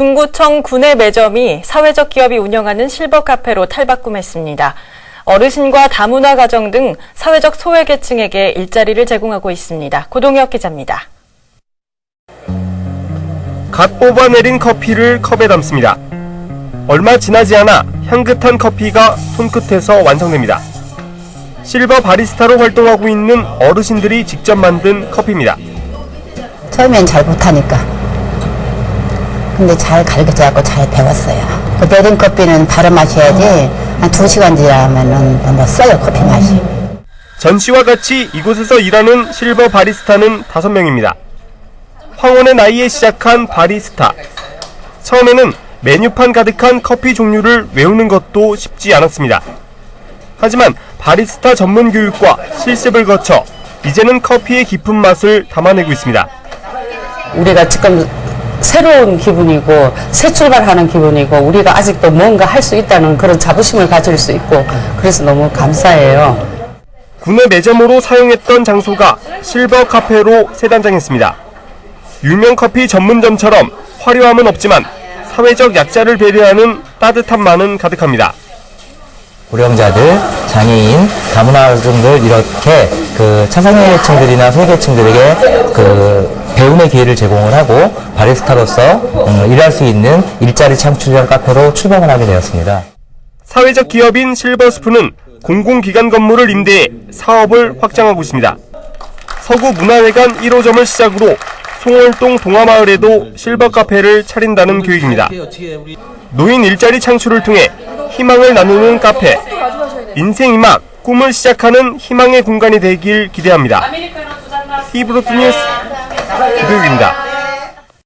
중구청 구내 매점이 사회적 기업이 운영하는 실버 카페로 탈바꿈했습니다. 어르신과 다문화 가정 등 사회적 소외계층에게 일자리를 제공하고 있습니다. 고동혁 기자입니다. 갓 뽑아내린 커피를 컵에 담습니다. 얼마 지나지 않아 향긋한 커피가 손끝에서 완성됩니다. 실버 바리스타로 활동하고 있는 어르신들이 직접 만든 커피입니다. 처음엔 잘 못하니까. 근데 잘 가르쳐갖고 잘 배웠어요. 그 내린 커피는 바로 마셔야지 한 두 시간 지나면은 너무 써요, 커피 맛이. 전 씨와 같이 이곳에서 일하는 실버 바리스타는 5명입니다. 황혼의 나이에 시작한 바리스타. 처음에는 메뉴판 가득한 커피 종류를 외우는 것도 쉽지 않았습니다. 하지만 바리스타 전문 교육과 실습을 거쳐 이제는 커피의 깊은 맛을 담아내고 있습니다. 우리가 지금 새로운 기분이고 새 출발하는 기분이고 우리가 아직도 뭔가 할 수 있다는 그런 자부심을 가질 수 있고 그래서 너무 감사해요. 국내 매점으로 사용했던 장소가 실버 카페로 새 단장했습니다. 유명 커피 전문점처럼 화려함은 없지만 사회적 약자를 배려하는 따뜻함만은 가득합니다. 고령자들, 장애인, 다문화 가정들 이렇게 그 차상위층들이나 소외계층들에게 그 배움의 기회를 제공을 하고 바리스타로서 음, 일할 수 있는 일자리 창출형 카페로 출범을 하게 되었습니다. 사회적 기업인 실버스프는 공공기관 건물을 임대해 사업을 확장하고 있습니다. 서구 문화회관 1호점을 시작으로 송월동 동화마을에도 실버 카페를 차린다는 계획입니다. 노인 일자리 창출을 통해 희망을 나누는 카페. 인생 이막 꿈을 시작하는 희망의 공간이 되길 기대합니다. 히브로트 뉴스 김도욱입니다.